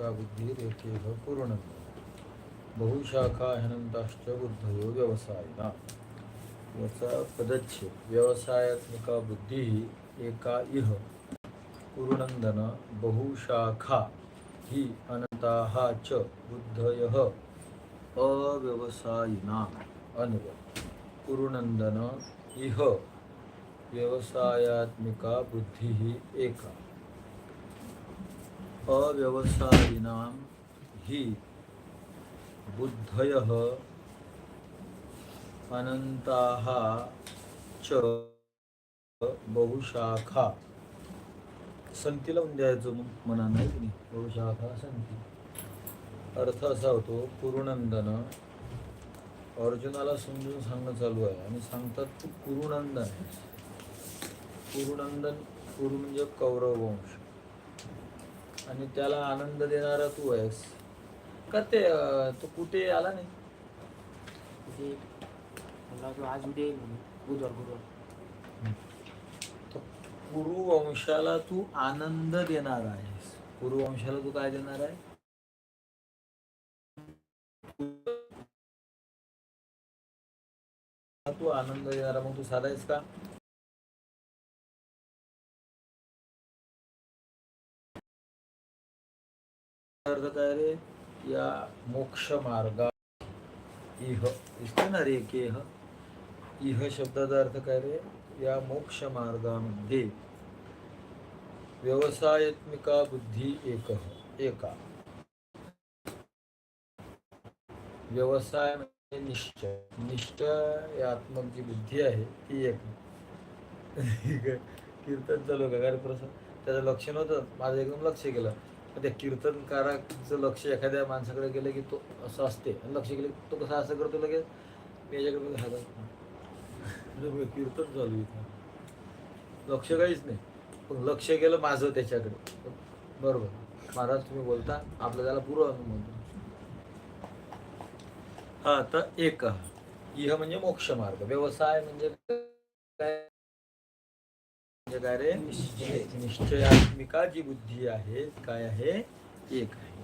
आध्यात्मिका बुद्धिरेकेह पूर्ण। बहुशाखा ह्यनंताश्च बुद्धयो व्यवसायिना। याचा पदच्छेद व्यवसायात्मिका बुद्धी एका इह। पूर्णंदन बहुशाखा ही अनंताः च बुद्धयः अव्यवसायिना। अन्व कुरुनंदन इह। व्यवसायात्मिका बुद्धिः एका। अव्यवसायिनां हि बुद्धयः अनंताः च बहुशाखा। संती लावून द्यायचं मग म्हणा नाही की नाही? बहुशाखा संती अर्थ असा होतो कुरुनंदन अर्जुनाला समजून सांगणं चालू आहे आणि सांगतात तू कुरुनंदन. कुरुनंदन कुरु म्हणजे कौरव वंश आणि त्याला आनंद देणारा तू आहेस. का ते तो कुठे आला नाही? म्हणजे मला तो आज उद्या येईल बुधवार गुरुवार. कुरुवंशाला तू आनंद देणार आहेस. कुरुवंशाला तू काय देणार आहे? तू आनंद देणारा मग तू साधायस का? अर्थ काय रे या मोक्ष मार्गा इह दिसते ना रे केह इह शब्दाचा अर्थ काय रे? या मोक्ष मार्गामध्ये व्यवसायात्मिका बुद्धी एक एका. व्यवसाय म्हणजे निश्चय. निश्चयात्मक जी बुद्धी आहे ती एक. कीर्तन चालू का काय प्रसंग त्याचं लक्ष नव्हतं माझं एकदम लक्ष गेलं. त्या कीर्तनकाराचं लक्ष एखाद्या माणसाकडे गेलं की तो असं असते. आणि लक्ष गेलं की तो कसा असं करतो लगेच? मी याच्याकडे म्हणजे कीर्तन चालू इथं. लक्ष काहीच नाही. पण लक्ष गेलं माझं त्याच्याकडे. बरोबर. महाराज तुम्ही बोलता. आपलं त्याला पूर्व अनुभव हा तर एक इह म्हणजे मोक्ष मार्ग. व्यवसाय म्हणजे काय? म्हणजे काय रे निश्चयात्मिका जी बुद्धी आहे काय आहे? एक आहे.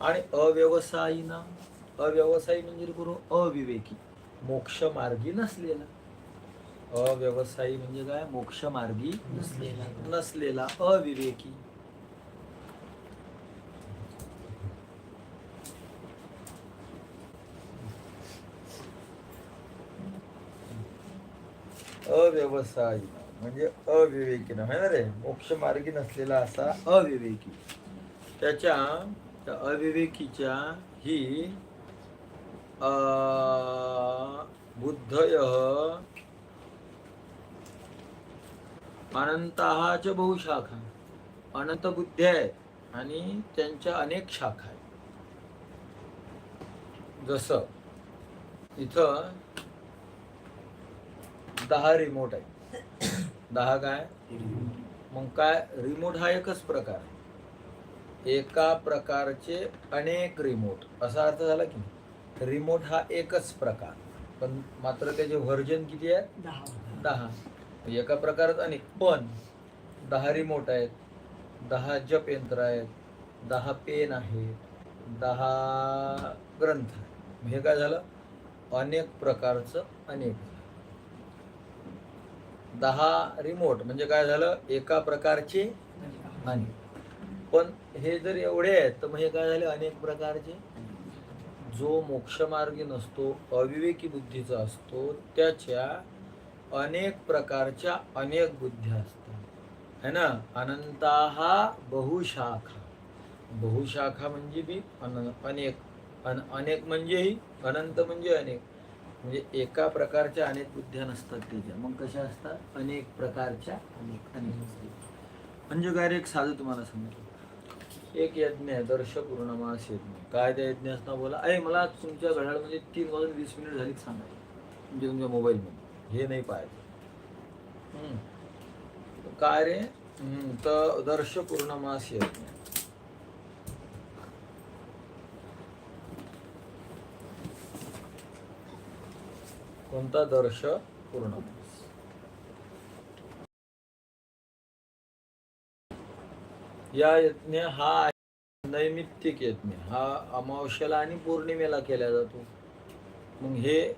आणि अव्यवसायीना अव्यवसायी म्हणजे गुरु अविवेकी मोक्ष मार्गी नसलेला. अव्यवसायी म्हणजे काय? मोक्ष मार्गी नसलेला नसलेला अविवेकी. अव्यवसायी म्हणजे अविवेकी ना ना रे? मोक्ष मार्गी नसलेला असा अविवेकी. त्याच्या त्या अविवेकीच्या ही बुद्धय अनंताच्या बहुशाखा अनंत बुद्धी आहेत आणि त्यांच्या अनेक शाखा आहेत. जसं इथं दहा रिमोट आहे दहा काय? मग काय? रिमोट हा एकच प्रकार एका प्रकारचे अनेक रिमोट असा अर्थ झाला की रिमोट हा एकच प्रकार. पण मात्र त्याचे व्हर्जन किती आहे दहा. दहा. एका प्रकारात अनेक. पण दहा रिमोट आहेत. दहा जप यंत्र आहेत. दहा पेन आहेत. दहा ग्रंथ आहेत. हे काय झालं? अनेक प्रकारचं अनेक. दहा रिमोट म्हणजे काय झालं? एका प्रकारचे अनेक पण हे जर एवढे आहेत तर मग हे काय झाले? अनेक प्रकारचे. जो मोक्षमार्गी नसतो अविवेकी बुद्धीचा असतो त्याच्या अनेक प्रकारच्या अनेक बुद्ध्या असतात. है ना? अनंताहा बहुशाखा. बहुशाखा म्हणजे बी अन अनेक. अन अनेक म्हणजेही अनंत म्हणजे अनेक. म्हणजे एका प्रकारच्या अनेक बुद्ध्या नसतात त्याच्या मग कशा असतात? अनेक प्रकारच्या अनेक अनेक म्हणजे काय रे, एक साधू तुम्हाला सांगतो. एक यज्ञ आहे दर्श पूर्णमास यज्ञ काय त्या यज्ञ असता बोला. अरे मला तुमच्या घड्याळमध्ये तीन वाजून वीस मिनिट झालीच सांगा. म्हणजे तुमच्या मोबाईलमध्ये. हे नाही पाहायचं. हम्म. काय रे? हम्म, तर दर्श पूर्णमास यज्ञ कोणता दर्श पूर्णमास या यज्ञ हा नैमित्तिक यज्ञ. हा अमावस्याला आणि पौर्णिमेला केला जातो. मग हे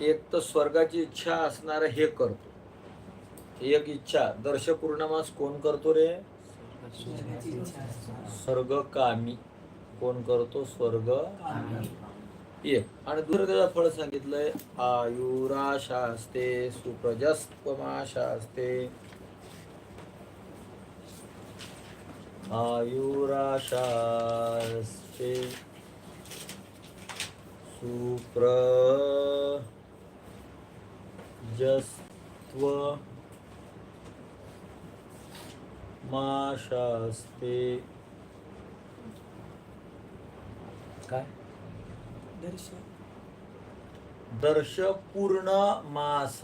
एक तर स्वर्गाची इच्छा असणार हे करतो. एक इच्छा दर्श पूर्णमास कोण करतो रे? स्वर्ग कामी कोण करतो? स्वर्ग ये. आणि दुसरं त्याचं फळ सांगितलंय आयुराशास्ते सुप्रजस्पमाशास्ते आयुराशास्ते सुप्रजस्त्व माशास्ते काय? दर्श पूर्ण मास.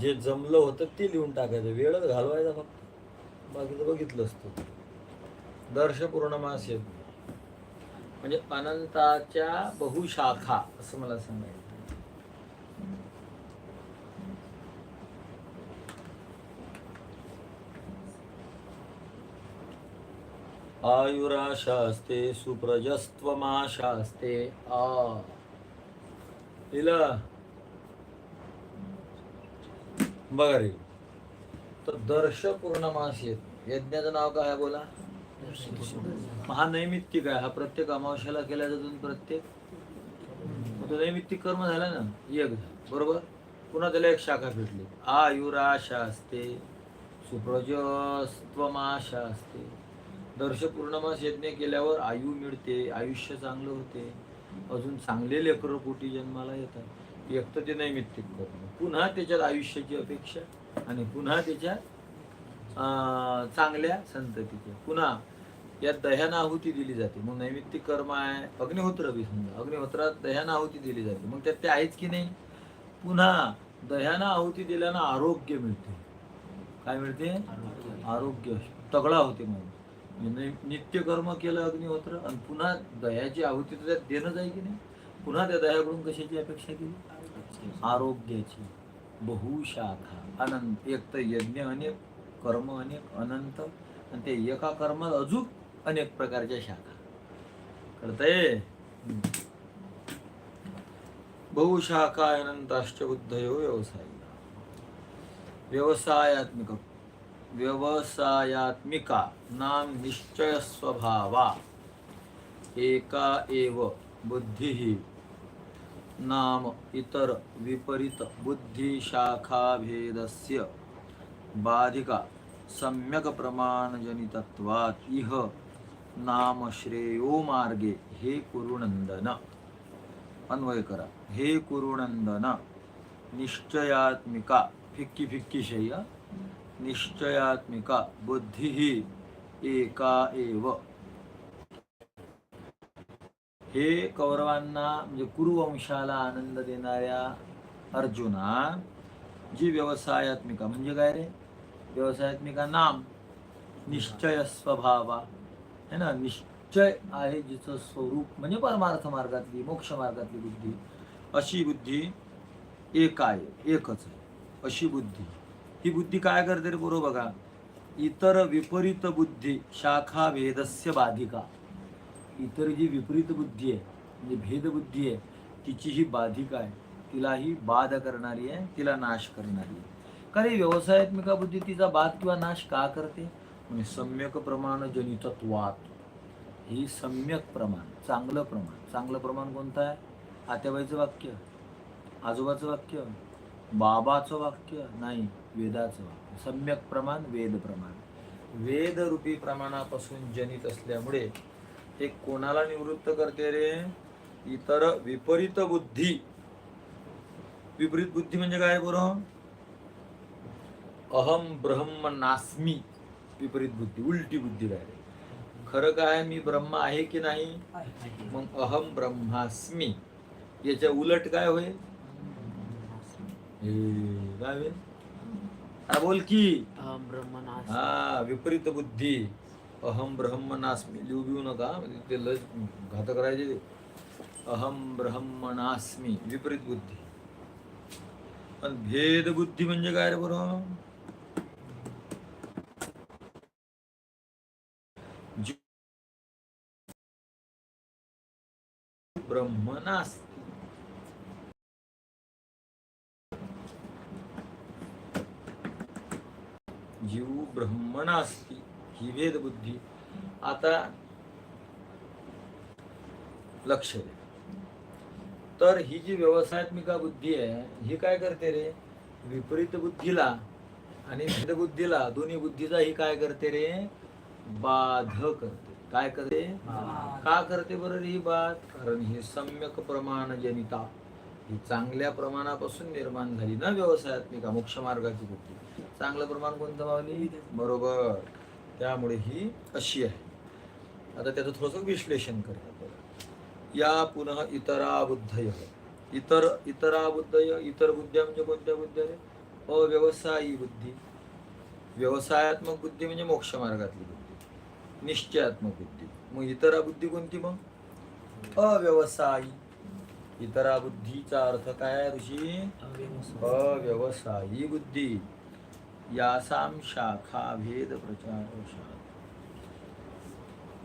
जे जमलं होतं ते लिहून टाकायचं. वेळच घालवायचा फक्त. बाकीचं बघितलं असतं. दर्श पूर्ण मास येत म्हणजे अनंताच्या बहुशाखा असं मला सांगायचं. आयुराशास्ते सुप्रजस्त्वमाशास्ते। आ। लिहिलं बघा रे। तर दर्श पूर्णमास येत यज्ञाचं नाव काय बोला? हा नैमित्तिक आहे. हा प्रत्येक अमावस्याला केला जातो प्रत्येक? तो नैमित्तिक कर्म झाला ना? एक बरोबर? पुन्हा त्याला एक शाखा भेटली? आयुराशास्ते सुप्रजस्त्वमाशास्ते. दर्श पूर्णमास यज्ञ केल्यावर आयु मिळते आयुष्य चांगलं होते. अजून चांगले लेकरं पोटी जन्माला येतात. एक तर ते नैमित्तिक कर्म. पुन्हा त्याच्यात आयुष्याची अपेक्षा आणि पुन्हा त्याच्यात चांगल्या संततीच्या. पुन्हा यात दह्यानं आहुती दिली जाते. मग नैमित्तिक कर्म आहे. अग्निहोत्र बी समजा. अग्निहोत्रात दह्यानं आहुती दिली जाते. मग त्यात ते आहेच की नाही? पुन्हा दह्यानं आहुती दिल्यानं आरोग्य मिळते. काय मिळते? आरोग्य. तगडा होते माणूस. म्हणजे नित्य कर्म केलं अग्निहोत्र आणि पुन्हा दह्याची आहुती तर त्यात देणं जाईल की नाही? पुन्हा त्या दह्याकडून कशाची अपेक्षा केली? आरोग्याची. बहुशाखा अनंत. एक तर यज्ञ अनेक कर्म अनेक अनंत. आणि ते एका कर्मात अजून अनेक प्रकारच्या शाखा. कळतंय? बहुशाखा अनंताष्टबुद्धयो व्यवसाय व्यवसायात्मिक व्यवसायात्मिका नाम निश्चय स्वभावा एका एव बुद्धी। नाम इतर विपरीत बुद्धिशाखाभेदस्य बाधिका सम्यक प्रमाणजनितत्वात्। इह नाम श्रेयो मार्गे। हे कुरुनंदन अन्वय करा। हे कुरुनंदन निश्चयात्मिका। फिक्की फिक्की शय्या निश्चयात्मिका बुद्धी एका एव. हे कौरवांना म्हणजे कुरुवंशाला आनंद देणाऱ्या अर्जुना जी व्यवसायात्मिका म्हणजे काय रे? व्यवसायात्मिका नाम निश्चय स्वभावा है ना? निश्चय आहे जिचं स्वरूप म्हणजे परमार्थ मार्गातली मोक्ष मार्गातली बुद्धी. अशी बुद्धी एक आहे एकच आहे. अशी बुद्धी. ही बुद्धी काय करते रे बरोबर बघा. इतर विपरीत बुद्धी शाखा भेदस्य बाधिका. इतर जी विपरीत बुद्धी आहे म्हणजे भेदबुद्धी आहे तिची ही बाधिका आहे. तिलाही बाध करणारी आहे तिला नाश करणारी आहे. कारण व्यवसायात्मिका बुद्धी तिचा बाध किंवा नाश का करते? म्हणजे सम्यक प्रमाण जनितत्वात. ही सम्यक प्रमाण चांगलं प्रमाण. चांगलं प्रमाण कोणतं आहे? आत्याबाईचं वाक्य आजोबाचं वाक्य बाबाचं वाक्य नाही. वेदाचं सम्यक प्रमाण वेद प्रमाण. वेदरूपी प्रमाणापासून जनित असल्यामुळे ते कोणाला निवृत्त करते रे? इतर विपरीत बुद्धी. विपरीत बुद्धी म्हणजे काय बरं अहम ब्रह्म नास्मी. विपरीत बुद्धी उलटी बुद्धी काय खरं काय मी ब्रह्म आहे की नाही? मग अहम ब्रह्मास्मी. याच्या उलट काय होईल हे, काय होईल? अरे बोल की. अहम ब्रह्मनास. हा विपरीत बुद्धी. अहम ब्रह्मनास्मि लिहू बिहू नका. म्हणजे ते लज घात करायचे ते. अहम ब्रह्मनास्मी विपरीत बुद्धी. पण भेद बुद्धी म्हणजे काय रे बरं? ब्रह्मनास्मि जीव ब्रह्म नास्ति ही भेद बुद्धी आता लक्ष दे. तर ही जी व्यवसायात्मिका बुद्धी आहे ही काय करते रे? विपरीत बुद्धीला आणि भेद बुद्धीला दोन्ही बुद्धीचा ही काय करते रे? बाध करते. काय करते? का करते बरं ही बाध? कारण ही सम्यक प्रमाण जनिता ही चांगल्या प्रमाणापासून निर्माण झाली ना व्यवसायात्मिका मोक्ष मार्गाची बुद्धी चांगलं प्रमाण कोणतं मावली बरोबर. त्यामुळे ही अशी आहे. आता त्याचं थोडंसं विश्लेषण बरं. या पुन्हा इतरा बुद्धय इतर इतरा बुद्धय इतर बुद्ध्या म्हणजे कोणत्या बुद्ध्या रे? अव्यवसायी बुद्धी. व्यवसायात्मक बुद्धी म्हणजे मोक्ष मार्गातली बुद्धी. निश्चयात्मक बुद्धी. मग इतरा बुद्धी कोणती मग? अव्यवसायी. इतरा बुद्धीचा अर्थ काय आहे ऋषी? अव्यवसायी बुद्धी. यासाम शाखा भेद प्रचार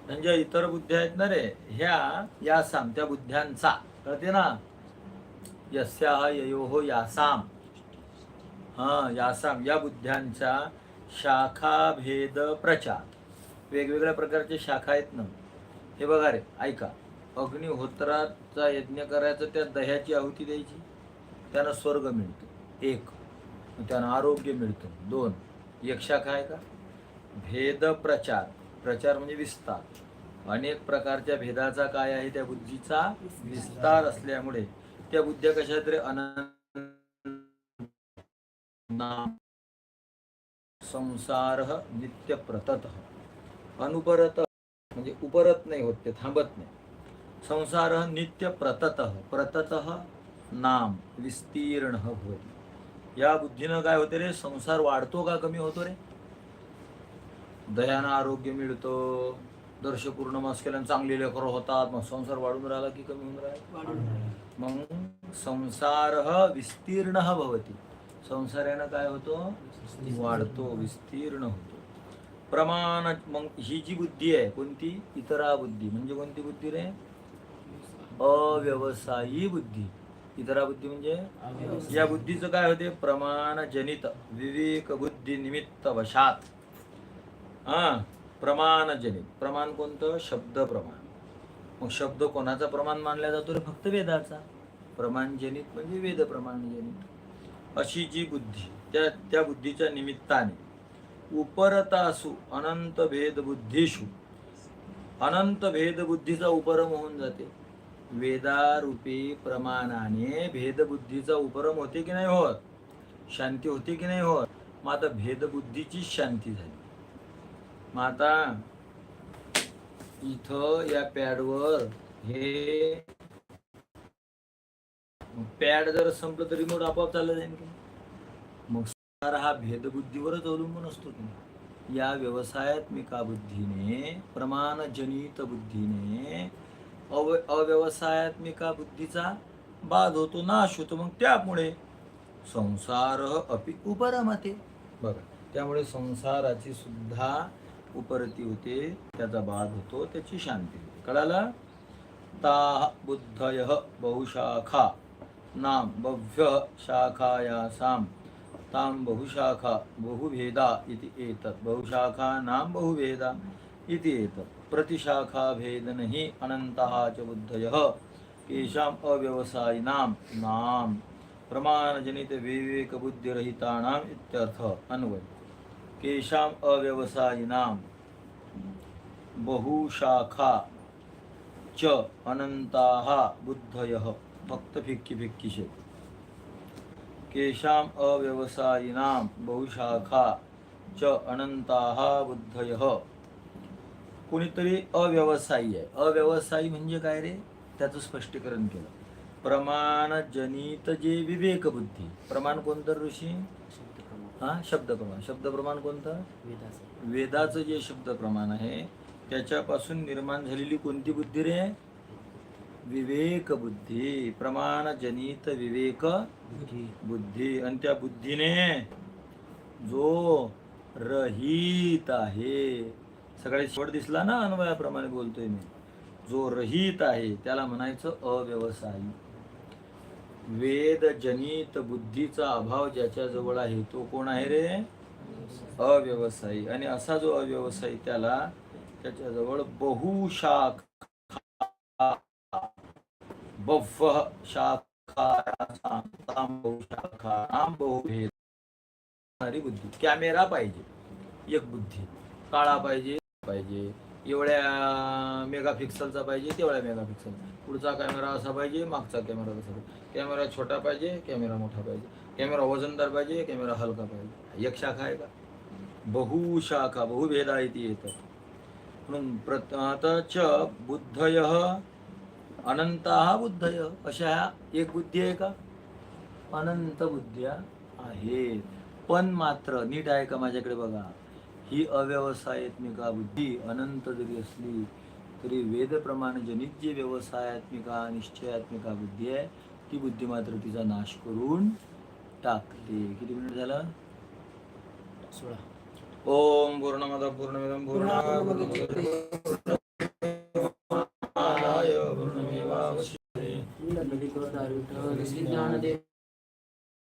म्हणजे इतर बुद्ध्या आहेत ना रे ह्या यासाम त्या बुद्ध्यांचा. कळते ना? यस्या ययो यासाम. हा यासाम या बुद्ध्यांचा शाखा भेद प्रचार. वेगवेगळ्या प्रकारचे शाखा आहेत ना. हे बघा रे ऐका. अग्निहोत्राचा यज्ञ करायचं त्या दह्याची आहुती द्यायची. त्यानं स्वर्ग मिळतो. एक. त्यांना आरोग्य मिळतं. दोन यक्षा काय का? भेद प्रचार. प्रचार म्हणजे विस्तार. अनेक प्रकारच्या भेदाचा काय आहे? त्या बुद्धीचा विस्तार असल्यामुळे. त्या बुद्ध्या कशा तरी रे अनंत संसार नित्य प्रतत अनुपरत म्हणजे उपरत नाही होत ते थांबत नाही. संसार नित्य प्रतत प्रतत नाम विस्तीर्ण होय या बुद्धीनं काय होते रे? संसार वाढतो का कमी होतो रे? दयानं आरोग्य मिळतं दर्श पूर्ण मास केल्यानं चांगले लेकर होतात मग संसार वाढून राहिला की कमी होऊन राहिला? मग संसार विस्तीर्ण भवती. संसारानं काय होतो? वाढतो विस्तीर्ण होतो. प्रमाण मग ही जी बुद्धी आहे कोणती? इतरा बुद्धी म्हणजे कोणती बुद्धी रे? अव्यवसायी बुद्धी. इतरा बुद्धी म्हणजे या बुद्धीचं काय होते? प्रमाण जनित विवेक बुद्धी निमित्त वशात. हा प्रमाण जनित प्रमाण कोणतं? शब्द प्रमाण. मग शब्द कोणाचा प्रमाण मानला जातो रे? फक्त वेदाचा. प्रमाण जनित म्हणजे वेद प्रमाण जनित अशी जी बुद्धी त्या त्या बुद्धीच्या निमित्ताने उपरतासु अनंत भेद बुद्धीशु अनंत भेद बुद्धीचा उपरम होऊन जाते. वेदारूपी प्रमाणाने भेदबुद्धीचा उपरम होते की नाही होत? शांती होते की नाही होत? मग आता भेदबुद्धीची शांती झाली. मग आता इथं या पॅडवर हे पॅड जर संपलं तर रिमोट आपोआप चाललं जाईल की मग संसार हा भेदबुद्धीवरच अवलंबून असतो की या व्यवसायात्मिका बुद्धीने प्रमाणजनित बुद्धीने अव अव्यवसायात्मिका बुद्धीचा बाध होतो नाश होतो मग त्यामुळे संसार अपि उपरमते. बघा त्यामुळे संसाराची सुद्धा उपरती होते त्याचा बाध होतो त्याची शांती होते. कळाला? ता बुद्धय बहुशाखा नाम बभ्य शाखायासाम. ताम बहुशाखा बहुभेदा इति एतत्. बहुशाखा नाम बहुभेदा. इति एतत्। हि भेदनहि अनन्तः च बुद्धयः। केषाम् अव्यवसायिनां नाम प्रमाणजनितविवेकबुद्धिरहितानाम् इत्यर्थः अन्वयः अन्वय केषाम् अव्यवसायिनां बहुशाखा च अनन्ताः बुद्धयः। फक्त केषाम् अव्यवसायिनां बहुशाखा च अनन्ताः बुद्धयः। कोणीतरी अव्यवसायी आहे. अव्यवसायी म्हणजे काय रे? त्याचं स्पष्टीकरण केलं. प्रमाणजनित जे विवेक बुद्धी प्रमाण कोणतं ऋषी? प्रमाण हा? शब्द प्रमाण. शब्द प्रमाण कोणतं? वेदाचं. जे शब्द प्रमाण आहे त्याच्यापासून निर्माण झालेली कोणती बुद्धी रे? विवेक बुद्धी प्रमाणजनित विवेक बुद्धी. बुद्धी. आणि त्या बुद्धीने जो रहित आहे सगळ्यात शेवट दिसला ना अन्वयाप्रमाणे बोलतोय मी. जो रहित आहे त्याला म्हणायचं अव्यवसायी. वेदजनित बुद्धीचा अभाव ज्याच्या जवळ आहे तो कोण आहे रे? अव्यवसायी. आणि असा जो अव्यवसायी त्याला त्याच्याजवळ बहुशाख बव्व शाखा बहुशाखा बुद्धी. कॅमेरा पाहिजे. एक बुद्धी. काळा पाहिजे. पाहिजे. एवढ्या मेगापिक्सलचा पाहिजे तेवढ्या मेगापिक्सल. पुढचा कॅमेरा असा पाहिजे मागचा कॅमेरा तसा पाहिजे. कॅमेरा छोटा पाहिजे कॅमेरा मोठा पाहिजे. कॅमेरा वजनदार पाहिजे कॅमेरा हलका पाहिजे. एक शाखा आहे का? बहुशाखा बहुभेदा इथे. येतात म्हणून प्रत च बुद्धय अनंता बुद्धय अशा ह्या एक बुद्धी आहे का? अनंत बुद्ध्या आहेत. पण मात्र नीट आहे का माझ्याकडे बघा. ही अव्यवसायत्मिका बुद्धी अनंत जरी असली तरी वेदप्रमाणे जनित जी व्यवसायात्मिका निश्चयात्मिका बुद्धी आहे ती बुद्धी मात्र तिचा नाश करून टाकते किती मिनिट झालं सोळा ओम पूर्णमद पूर्णमिदम पूर्णमादाय पूर्णमेवावशिष्यते